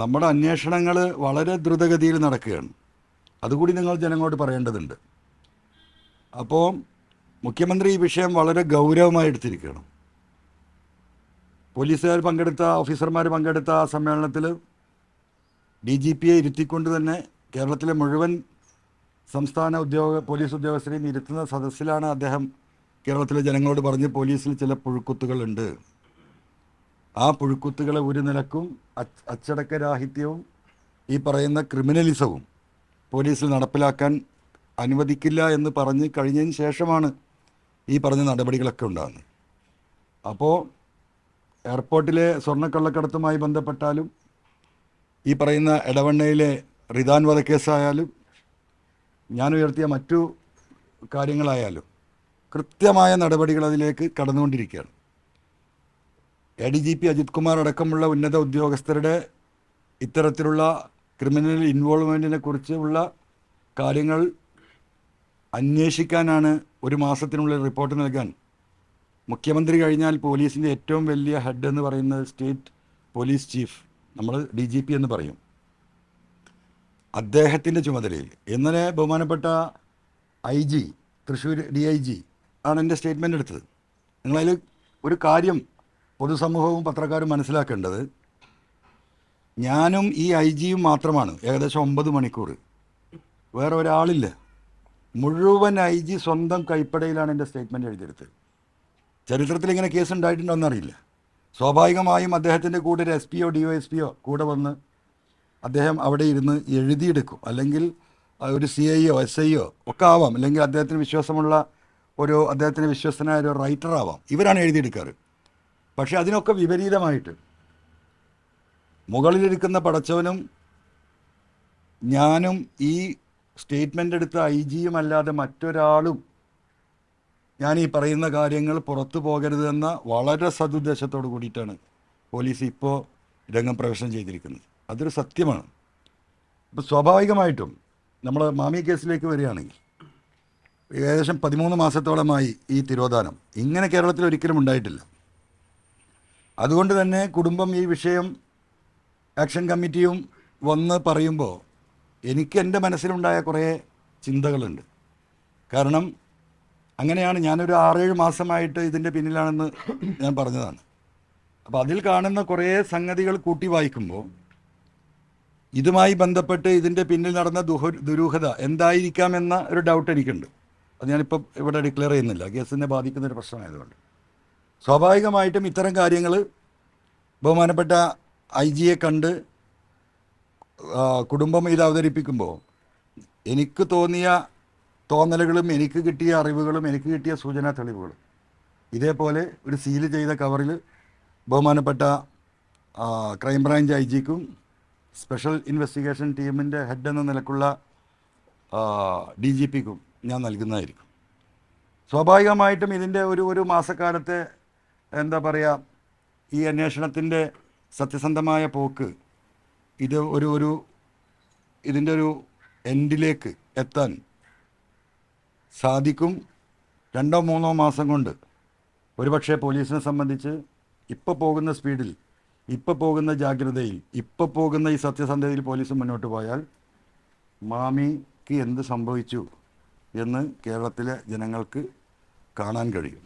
നമ്മുടെ അന്വേഷണങ്ങൾ വളരെ ദ്രുതഗതിയിൽ നടക്കുകയാണ്. അതുകൂടി നിങ്ങൾ ജനങ്ങളോട് പറയേണ്ടതുണ്ട്. അപ്പോൾ മുഖ്യമന്ത്രി ഈ വിഷയം വളരെ ഗൗരവമായി എടുത്തിരിക്കുകയാണ്. പോലീസുകാർ പങ്കെടുത്ത ഓഫീസർമാർ പങ്കെടുത്ത ആ സമ്മേളനത്തിൽ ഡി ജി പിയെ ഇരുത്തിക്കൊണ്ട് തന്നെ കേരളത്തിലെ മുഴുവൻ സംസ്ഥാന ഉദ്യോഗ പോലീസ് ഉദ്യോഗസ്ഥരെയും ഇരുത്തുന്ന സദസ്സിലാണ് അദ്ദേഹം കേരളത്തിലെ ജനങ്ങളോട് പറഞ്ഞ് പോലീസിൽ ചില പുഴുക്കുത്തുകളുണ്ട് ആ പുഴുക്കുത്തുകളെ ഒരു നിലക്കും അച്ചടക്ക അച്ചടക്കരാഹിത്യവും ഈ പറയുന്ന ക്രിമിനലിസവും പോലീസിൽ നടപ്പിലാക്കാൻ അനുവദിക്കില്ല എന്ന് പറഞ്ഞ് കഴിഞ്ഞതിന് ശേഷമാണ് ഈ പറഞ്ഞ നടപടികളൊക്കെ ഉണ്ടാകുന്നത്. അപ്പോൾ എയർപോർട്ടിലെ സ്വർണക്കള്ളക്കടത്തുമായി ബന്ധപ്പെട്ടാലും ഈ പറയുന്ന ഇടവണ്ണയിലെ റിദാൻ വധക്കേസായാലും ഞാൻ ഉയർത്തിയ മറ്റു കാര്യങ്ങളായാലും കൃത്യമായ നടപടികൾ അതിലേക്ക് കടന്നുകൊണ്ടിരിക്കുകയാണ്. A D G P Ajith Kumar അടക്കമുള്ള ഉന്നത ഉദ്യോഗസ്ഥരുടെ ഇത്തരത്തിലുള്ള ക്രിമിനൽ ഇൻവോൾവ്മെന്റിനെ കുറിച്ചുള്ള കാര്യങ്ങൾ അന്വേഷിക്കാനാണ് ഒരു മാസത്തിനുള്ളിൽ റിപ്പോർട്ട് നൽകാൻ. മുഖ്യമന്ത്രി കഴിഞ്ഞാൽ പോലീസിന്റെ ഏറ്റവും വലിയ ഹെഡ് എന്ന് പറയുന്നത് സ്റ്റേറ്റ് പോലീസ് ചീഫ് നമ്മൾ ഡി ജി പി എന്ന് പറയും. അദ്ദേഹത്തിന്റെ ചുമതലയിൽ ഇന്നലെ ബഹുമാനപ്പെട്ട I G Thrissur D I G ആണ് എന്റെ സ്റ്റേറ്റ്മെന്റ് എടുത്തത്. നിങ്ങളതിൽ ഒരു കാര്യം പൊതുസമൂഹവും പത്രക്കാരും മനസ്സിലാക്കേണ്ടത് ഞാനും ഈ ഐ ജിയും മാത്രമാണ് ഏകദേശം ഒമ്പത് മണിക്കൂർ. വേറെ ഒരാളില്ല. മുഴുവൻ ഐ ജി സ്വന്തം കൈപ്പടയിലാണ് എന്റെ സ്റ്റേറ്റ്മെന്റ് എഴുതിയെടുത്തത്. ചരിത്രത്തിൽ ഇങ്ങനെ കേസ് ഉണ്ടായിട്ടുണ്ടോ എന്നറിയില്ല. സ്വാഭാവികമായും അദ്ദേഹത്തിന്റെ കൂടെ ഒരു എസ് പിയോ ഡി ഒ എസ് പിയോ കൂടെ വന്ന് അദ്ദേഹം അവിടെ ഇരുന്ന് എഴുതിയെടുക്കും. അല്ലെങ്കിൽ ഒരു സി ഐയോ എസ് ഐയോ ഒക്കെ ആവാം. അല്ലെങ്കിൽ അദ്ദേഹത്തിന് വിശ്വാസമുള്ള ഒരു അദ്ദേഹത്തിന് വിശ്വസനായ ഒരു റൈറ്റർ ആവാം. ഇവരാണ് എഴുതിയെടുക്കാറ്. പക്ഷേ അതിനൊക്കെ വിപരീതമായിട്ട്. മുകളിലിരിക്കുന്ന പടച്ചവനും ഞാനും ഈ സ്റ്റേറ്റ്മെന്റ് എടുത്ത ഐ ജിയും അല്ലാതെ മറ്റൊരാളും ഞാൻ ഈ പറയുന്ന കാര്യങ്ങൾ പുറത്തു പോകരുതെന്ന വളരെ സതുദ്ദേശത്തോട് കൂടിയിട്ടാണ് പോലീസ് ഇപ്പോൾ രംഗം പ്രവേശനം ചെയ്തിരിക്കുന്നത്. അതൊരു സത്യമാണ്. അപ്പോൾ സ്വാഭാവികമായിട്ടും നമ്മൾ മാമി കേസിലേക്ക് വരികയാണെങ്കിൽ ഏകദേശം പതിമൂന്ന് മാസത്തോളമായി ഈ തിരോധാനം. ഇങ്ങനെ കേരളത്തിൽ ഒരിക്കലും ഉണ്ടായിട്ടില്ല. അതുകൊണ്ട് തന്നെ കുടുംബം ഈ വിഷയം ആക്ഷൻ കമ്മിറ്റിയും വന്ന് പറയുമ്പോൾ എനിക്ക് എന്റെ മനസ്സിലുണ്ടായ കുറേ ചിന്തകളുണ്ട്. കാരണം അങ്ങനെയാണ് ഞാനൊരു ആറേഴ് മാസമായിട്ട് ഇതിന്റെ പിന്നിലാണെന്ന് ഞാൻ പറഞ്ഞതാണ്. അപ്പോൾ അതിൽ കാണുന്ന കുറേ സംഗതികൾ കൂട്ടി വായിക്കുമ്പോൾ ഇതുമായി ബന്ധപ്പെട്ട് ഇതിന്റെ പിന്നിൽ നടന്ന ദുഹ ദുരൂഹത എന്തായിരിക്കാമെന്ന ഒരു ഡൗട്ട് എനിക്കുണ്ട്. അത് ഞാനിപ്പോൾ ഇവിടെ ഡിക്ലെയർ ചെയ്യുന്നില്ല. കേസിനെ ബാധിക്കുന്ന ഒരു പ്രശ്നമായതുകൊണ്ട്. സ്വാഭാവികമായിട്ടും ഇത്തരം കാര്യങ്ങൾ ബഹുമാനപ്പെട്ട ഐ ജിയെ കണ്ട് കുടുംബം ഇത് അവതരിപ്പിക്കുമ്പോൾ എനിക്ക് തോന്നിയ തോന്നലുകളും എനിക്ക് കിട്ടിയ അറിവുകളും എനിക്ക് കിട്ടിയ സൂചനാ തെളിവുകളും. ഇതേപോലെ ഒരു സീൽ ചെയ്ത കവറിൽ ബഹുമാനപ്പെട്ട ക്രൈംബ്രാഞ്ച് ഐ ജിക്കും സ്പെഷ്യൽ ഇൻവെസ്റ്റിഗേഷൻ ടീമിന്റെ ഹെഡ് എന്ന നിലക്കുള്ള ഡി ജി പിക്കും ഞാൻ നൽകുന്നതായിരിക്കും. സ്വാഭാവികമായിട്ടും ഇതിന്റെ ഒരു ഒരു മാസക്കാലത്തെ എന്താ പറയുക ഈ അന്വേഷണത്തിന്റെ സത്യസന്ധമായ പോക്ക് ഇത് ഒരു ഒരു ഇതിന്റെ ഒരു എൻഡിലേക്ക് എത്താൻ സാധിക്കും രണ്ടോ മൂന്നോ മാസം കൊണ്ട്. ഒരുപക്ഷെ പോലീസിനെ സംബന്ധിച്ച് ഇപ്പോൾ പോകുന്ന സ്പീഡിൽ ഇപ്പോൾ പോകുന്ന ജാഗ്രതയിൽ ഇപ്പോൾ പോകുന്ന ഈ സത്യസന്ധതയിൽ പോലീസ് മുന്നോട്ട് പോയാൽ മാമിക്ക് എന്ത് സംഭവിച്ചു എന്ന് കേരളത്തിലെ ജനങ്ങൾക്ക് കാണാൻ കഴിയും.